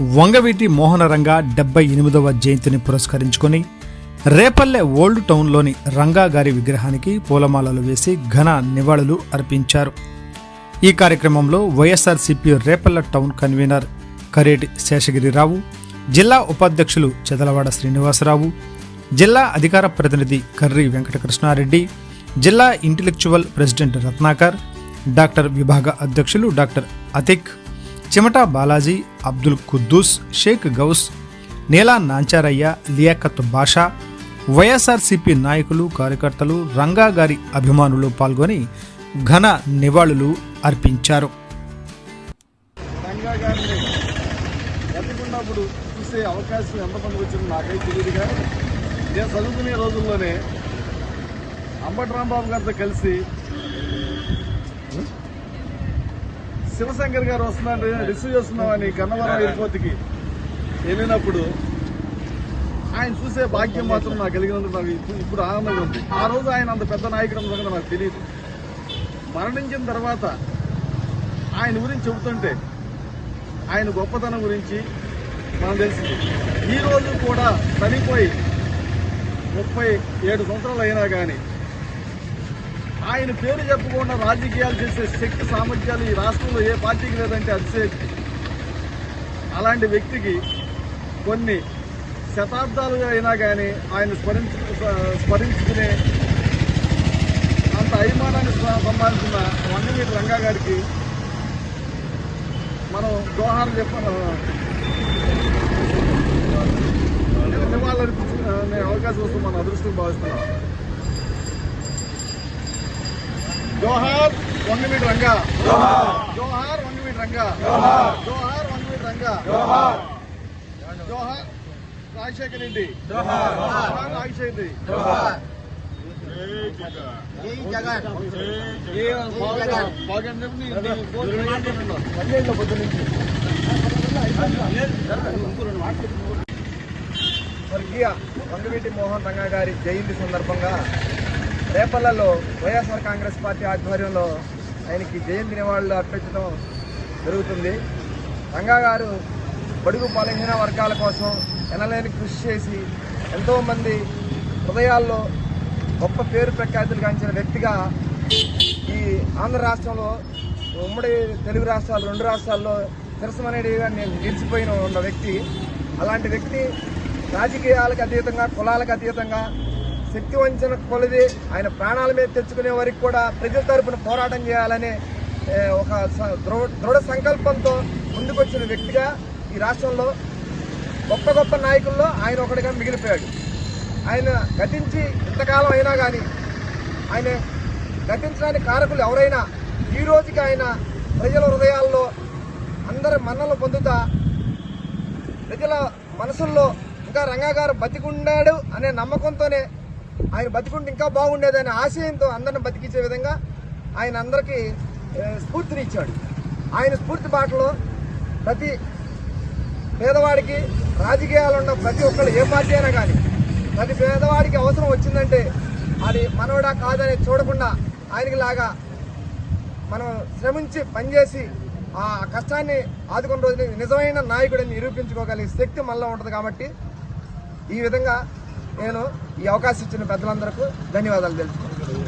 వంగవీటి మోహనరంగ డెబ్బై ఎనిమిదవ జయంతిని పురస్కరించుకొని రేపల్లె ఓల్డ్ టౌన్లోని రంగా గారి విగ్రహానికి పూలమాలలు వేసి ఘన నివాళులు అర్పించారు. ఈ కార్యక్రమంలో YSRCP Repalle town convener Kareti Seshagirirao జిల్లా ఉపాధ్యక్షులు చెదలవాడ శ్రీనివాసరావు జిల్లా అధికార ప్రతినిధి కర్రి వెంకటకృష్ణారెడ్డి జిల్లా ఇంటెలెక్చువల్ ప్రెసిడెంట్ రత్నాకర్ డాక్టర్ విభాగ అధ్యక్షులు డాక్టర్ అతిక్ చిమటా బాలాజీ అబ్దుల్ కుద్దూస్ షేక్ గౌస్ నీలా నాంచారయ్య లియాకత్ బాషా వైఎస్ఆర్సీపీ నాయకులు కార్యకర్తలు రంగా గారి అభిమానులు పాల్గొని ఘన నివాళులు అర్పించారు. చూసే అవకాశం ఎంతమంది వచ్చిందో నాకైతే తెలియదు కానీ నేను చదువుకునే రోజుల్లోనే అంబటి రాంబాబు గారితో కలిసి శివశంకర్ గారు వస్తున్నారు రిసీవ్ చేస్తున్నామని గన్నవరం ఎయిర్పోర్ట్కి? వెళ్ళినప్పుడు ఆయన చూసే భాగ్యం మాత్రం నాకు కలిగినందుకు నాకు ఇప్పుడు- ఇప్పుడు ఆనందంగా ఉంది. ఆ రోజు ఆయన అంత పెద్ద నాయకుడు అన్న నాకు తెలియదు మరణించిన తర్వాత ఆయన గురించి చెబుతుంటే ఆయన గొప్పతనం గురించి మనం తెలిసింది ఈరోజు కూడా చనిపోయి ముప్పై ఏడు సంవత్సరాలు అయినా కానీ ఆయన పేరు చెప్పకుండా రాజకీయాలు చేసే శక్తి సామర్థ్యాలు ఈ రాష్ట్రంలో ఏ పార్టీకి లేదంటే అతిశక్తి అలాంటి వ్యక్తికి కొన్ని శతాబ్దాలుగా అయినా కానీ ఆయన స్మరించు స్మరించుకునే అంత అభిమానాన్ని సంపాదించిన వంగవీటి రంగా గారికి మనం దోహాలు చెప్ప నివాళులర్పించుకునే అవకాశం వస్తుంది మన అదృష్టం భావిస్తున్నాం. జోహార్ వంగవీటి రంగా. జోహార్. వంగవీటి రంగా. జోహార్. వంగవీటి రంగా. జోహార్. రాజశేఖర్ రెడ్డి. జోహార్. రాజశేఖర్ రెడ్డి. నుంచి స్వర్గీయ వంగవీటి మోహన్ రంగా గారి జయంతి సందర్భంగా రేపల్లలో వైఎస్ఆర్ కాంగ్రెస్ పార్టీ ఆధ్వర్యంలో ఆయనకి జయంతి నివాళులు అర్పించడం జరుగుతుంది. రంగా గారు బడుగు బలహీన వర్గాల కోసం ఎనలేని కృషి చేసి ఎంతోమంది హృదయాల్లో గొప్ప పేరు ప్రఖ్యాతులు గాంచిన వ్యక్తిగా ఈ ఆంధ్ర రాష్ట్రంలో ఉమ్మడి తెలుగు రాష్ట్రాలు రెండు రాష్ట్రాల్లో తిరసమనేటిగా నేను నిలిచిపోయిన ఉన్న వ్యక్తి. అలాంటి వ్యక్తి రాజకీయాలకు అతీతంగా కులాలకు అతీతంగా శక్తి వంచన కొలది ఆయన ప్రాణాల మీద తెచ్చుకునే వరకు కూడా ప్రజల తరపున పోరాటం చేయాలనే ఒక దృఢ దృఢ సంకల్పంతో ముందుకొచ్చిన వ్యక్తిగా ఈ రాష్ట్రంలో గొప్ప గొప్ప నాయకుల్లో ఆయన ఒకటిగా మిగిలిపోయాడు. ఆయన గతించి ఇంతకాలం అయినా కానీ ఆయన గతించడానికి కారకులు ఎవరైనా ఈ రోజుకి ఆయన ప్రజల హృదయాల్లో అందరి మన్నలు పొందుతా ప్రజల మనసుల్లో ఇంకా రంగా గారు బతికుండాడు అనే నమ్మకంతోనే ఆయన బతికుంటే ఇంకా బాగుండేదనే ఆశయంతో అందరిని బతికించే విధంగా ఆయన అందరికీ స్ఫూర్తినిచ్చాడు ఆయన స్ఫూర్తి బాటలో ప్రతి పేదవాడికి రాజకీయాలు ఉన్న ప్రతి ఒక్కరు ఏ పార్టీ అయినా కానీ ప్రతి పేదవాడికి అవసరం వచ్చిందంటే అది మనవడా కాదని చూడకుండా ఆయనకి లాగా మనం శ్రమించి పనిచేసి ఆ కష్టాన్ని ఆదుకున్న రోజుని నిజమైన నాయకుడిని నిరూపించుకోగలిగే శక్తి మనలో ఉంటుంది కాబట్టి ఈ విధంగా నేను ఈ అవకాశం ఇచ్చిన పెద్దలందరికీ ధన్యవాదాలు తెలుసుకున్నాను